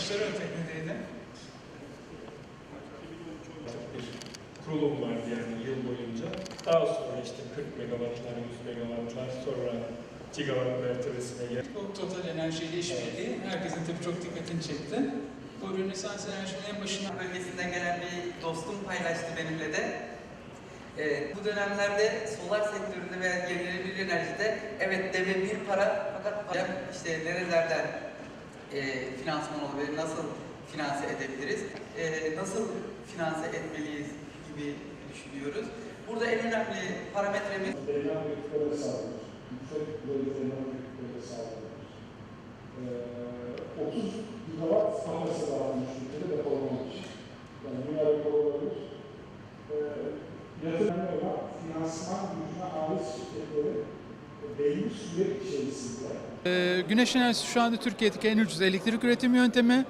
başları o teknedeydi. bir kurulum vardı yani yıl boyunca. Daha sonra işte 40 megawattlar, 100 megawattlar sonra gigawatt mertebesine geldi. Bu total enerjiyle işbirliği herkesin tabii çok dikkatini çekti. Bu Rönesans enerjinin en başına bölgesinden gelen bir dostum paylaştı benimle de. Ee, bu dönemlerde solar sektöründe ve yenilenebilir enerjide evet deve bir para fakat işte nerelerden e, finansman olabilir, nasıl finanse edebiliriz, e, nasıl finanse etmeliyiz gibi düşünüyoruz. Burada en önemli parametremiz sağlanır. Ee, 30 gigawatt sonrası dağılmış ülkede depolamak için. Yani dünya rekoru olabilir. Ee, yatırımı olan finansman gücüne ait şirketleri Ee, Güneş enerjisi şu anda Türkiye'deki en ucuz elektrik üretim yöntemi.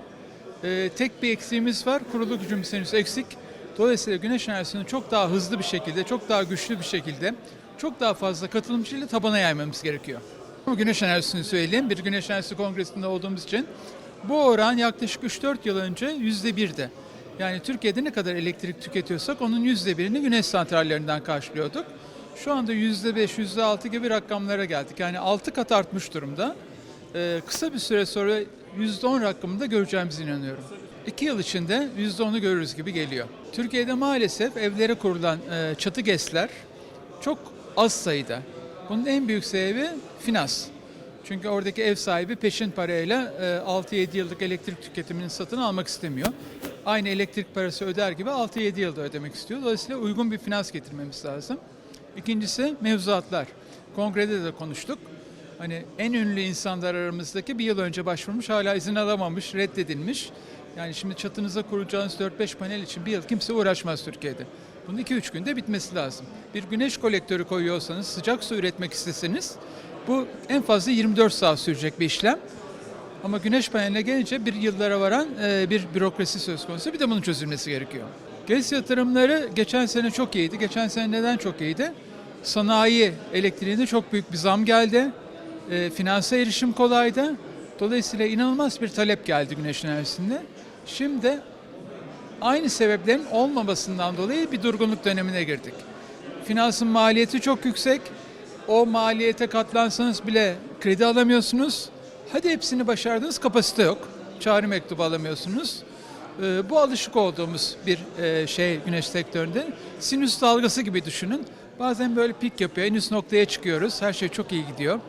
Ee, tek bir eksiğimiz var, kurulu gücümüz henüz eksik. Dolayısıyla güneş enerjisini çok daha hızlı bir şekilde, çok daha güçlü bir şekilde, çok daha fazla katılımcıyla tabana yaymamız gerekiyor. Bu güneş enerjisini söyleyeyim, bir güneş enerjisi kongresinde olduğumuz için. Bu oran yaklaşık 3-4 yıl önce %1'di. Yani Türkiye'de ne kadar elektrik tüketiyorsak onun %1'ini güneş santrallerinden karşılıyorduk. Şu anda %5, %6 gibi rakamlara geldik. Yani 6 kat artmış durumda. Ee, kısa bir süre sonra %10 rakamında göreceğimize inanıyorum. 2 yıl içinde %10'u görürüz gibi geliyor. Türkiye'de maalesef evlere kurulan e, çatı GES'ler çok az sayıda. Bunun en büyük sebebi finans. Çünkü oradaki ev sahibi peşin parayla e, 6-7 yıllık elektrik tüketimini satın almak istemiyor. Aynı elektrik parası öder gibi 6-7 yılda ödemek istiyor. Dolayısıyla uygun bir finans getirmemiz lazım. İkincisi mevzuatlar. Kongrede de konuştuk. Hani en ünlü insanlar aramızdaki bir yıl önce başvurmuş, hala izin alamamış, reddedilmiş. Yani şimdi çatınıza kuracağınız 4-5 panel için bir yıl kimse uğraşmaz Türkiye'de. Bunun 2-3 günde bitmesi lazım. Bir güneş kolektörü koyuyorsanız, sıcak su üretmek isteseniz bu en fazla 24 saat sürecek bir işlem. Ama güneş paneline gelince bir yıllara varan e, bir bürokrasi söz konusu. Bir de bunun çözülmesi gerekiyor. GES yatırımları geçen sene çok iyiydi. Geçen sene neden çok iyiydi? Sanayi elektriğinde çok büyük bir zam geldi. E, finansa erişim kolaydı. Dolayısıyla inanılmaz bir talep geldi güneş enerjisinde. Şimdi aynı sebeplerin olmamasından dolayı bir durgunluk dönemine girdik. Finansın maliyeti çok yüksek. O maliyete katlansanız bile kredi alamıyorsunuz. Hadi hepsini başardınız kapasite yok. Çağrı mektubu alamıyorsunuz. Ee, bu alışık olduğumuz bir e, şey güneş sektöründe. Sinüs dalgası gibi düşünün. Bazen böyle pik yapıyor. En üst noktaya çıkıyoruz. Her şey çok iyi gidiyor.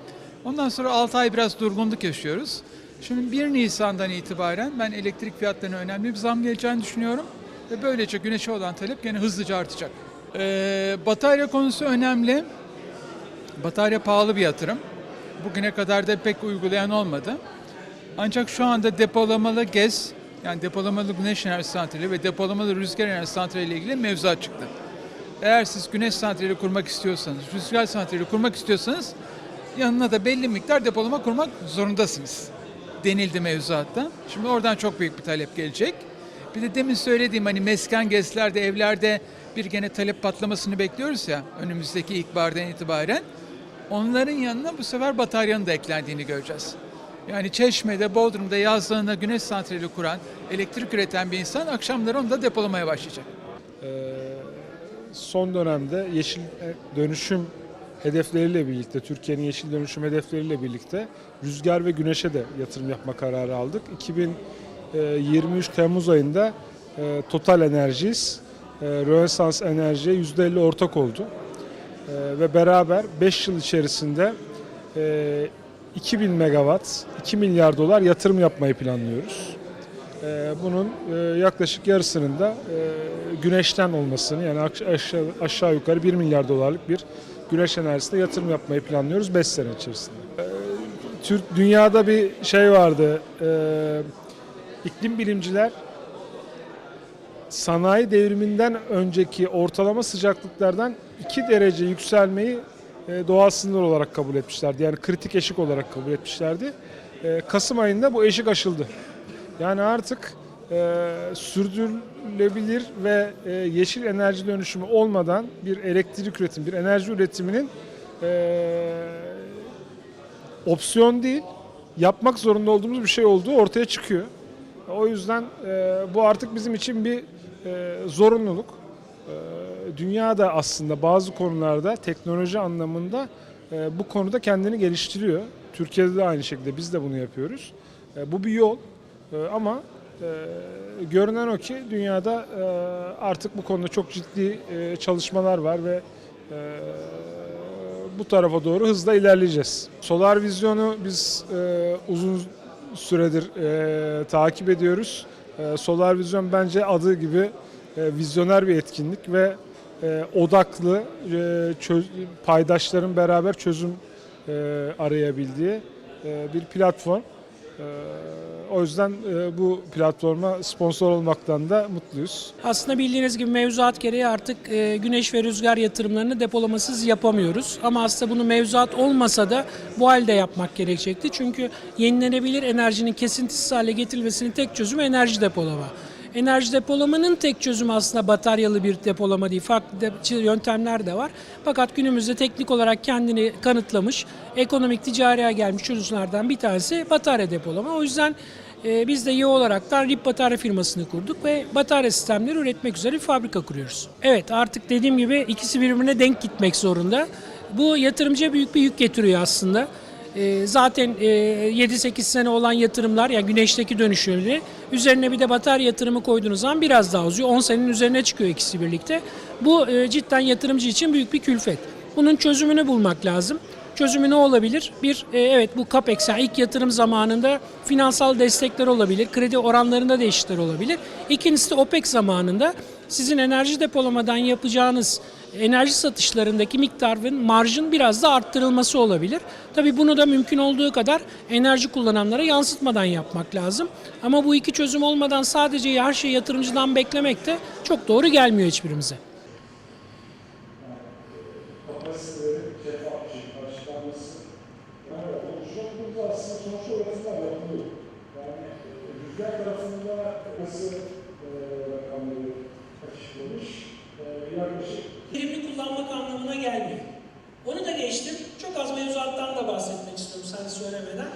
Ondan sonra 6 ay biraz durgunluk yaşıyoruz. Şimdi 1 Nisan'dan itibaren ben elektrik fiyatlarına önemli bir zam geleceğini düşünüyorum. Ve böylece güneşe olan talep gene hızlıca artacak. Ee, batarya konusu önemli. Batarya pahalı bir yatırım. Bugüne kadar da pek uygulayan olmadı. Ancak şu anda depolamalı GES, yani depolamalı güneş enerji santrali ve depolamalı rüzgar enerji santrali ile ilgili mevzuat çıktı. Eğer siz güneş santrali kurmak istiyorsanız, rüzgar santrali kurmak istiyorsanız yanına da belli miktar depolama kurmak zorundasınız denildi mevzuatta. Şimdi oradan çok büyük bir talep gelecek. Bir de demin söylediğim hani mesken gezlerde, evlerde bir gene talep patlamasını bekliyoruz ya önümüzdeki ilkbahardan itibaren. Onların yanına bu sefer bataryanın da eklendiğini göreceğiz. Yani Çeşme'de, Bodrum'da yazlığına güneş santrali kuran, elektrik üreten bir insan akşamları onu da depolamaya başlayacak. Ee, son dönemde yeşil dönüşüm hedefleriyle birlikte, Türkiye'nin yeşil dönüşüm hedefleriyle birlikte rüzgar ve güneşe de yatırım yapma kararı aldık. 2023 Temmuz ayında e, Total Energies, e, Rönesans Enerji'ye %50 ortak oldu. E, Ve beraber 5 yıl içerisinde e, 2000 megawatt, 2 milyar dolar yatırım yapmayı planlıyoruz. Ee, Bunun e, yaklaşık yarısının da e, güneşten olmasını yani aş- aşağı, aşağı yukarı 1 milyar dolarlık bir güneş enerjisine yatırım yapmayı planlıyoruz 5 sene içerisinde. Ee, Türk dünyada bir şey vardı. e, iklim bilimciler sanayi devriminden önceki ortalama sıcaklıklardan 2 derece yükselmeyi doğal sınır olarak kabul etmişlerdi. Yani kritik eşik olarak kabul etmişlerdi. Kasım ayında bu eşik aşıldı. Yani artık e, sürdürülebilir ve e, yeşil enerji dönüşümü olmadan bir elektrik üretimi, bir enerji üretiminin e, opsiyon değil, yapmak zorunda olduğumuz bir şey olduğu ortaya çıkıyor. O yüzden e, bu artık bizim için bir e, zorunluluk. E, dünya da aslında bazı konularda teknoloji anlamında e, bu konuda kendini geliştiriyor. Türkiye'de de aynı şekilde biz de bunu yapıyoruz. E, bu bir yol ama e, görünen o ki dünyada e, artık bu konuda çok ciddi e, çalışmalar var ve bu tarafa doğru hızla ilerleyeceğiz. Solar Vizyon'u biz uzun süredir takip ediyoruz. Solar Vizyon bence adı gibi vizyoner bir etkinlik ve odaklı paydaşların beraber çözüm arayabildiği bir platform. E, o yüzden e, bu platforma sponsor olmaktan da mutluyuz. Aslında bildiğiniz gibi mevzuat gereği artık e, güneş ve rüzgar yatırımlarını depolamasız yapamıyoruz. Ama aslında bunu mevzuat olmasa da bu halde yapmak gerekecekti. Çünkü yenilenebilir enerjinin kesintisiz hale getirilmesinin tek çözümü enerji depolama. Enerji depolamanın tek çözümü aslında bataryalı bir depolama değil. Farklı de- yöntemler de var. Fakat günümüzde teknik olarak kendini kanıtlamış, ekonomik ticariye gelmiş çözümlerden bir tanesi batarya depolama. O yüzden e, biz de YO olaraktan RIP batarya firmasını kurduk ve batarya sistemleri üretmek üzere bir fabrika kuruyoruz. Evet artık dediğim gibi ikisi birbirine denk gitmek zorunda. Bu yatırımcıya büyük bir yük getiriyor aslında. E, zaten e, 7-8 sene olan yatırımlar yani güneşteki dönüşümleri üzerine bir de batarya yatırımı koyduğunuz zaman biraz daha uzuyor. 10 senenin üzerine çıkıyor ikisi birlikte. Bu e, cidden yatırımcı için büyük bir külfet. Bunun çözümünü bulmak lazım. Çözümü ne olabilir? Bir, e, evet bu CAPEX yani ilk yatırım zamanında finansal destekler olabilir, kredi oranlarında değişiklikler olabilir. İkincisi de OPEX zamanında sizin enerji depolamadan yapacağınız enerji satışlarındaki miktarın marjın biraz da arttırılması olabilir. Tabii bunu da mümkün olduğu kadar enerji kullananlara yansıtmadan yapmak lazım. Ama bu iki çözüm olmadan sadece her şeyi yatırımcıdan beklemek de çok doğru gelmiyor hiçbirimize. yani e, rüzgar e, rakamları açıklamış. E, yaklaşık Verimli kullanmak anlamına gelmiyor. Onu da geçtim. Çok az mevzuattan da bahsetmek istiyorum sen söylemeden.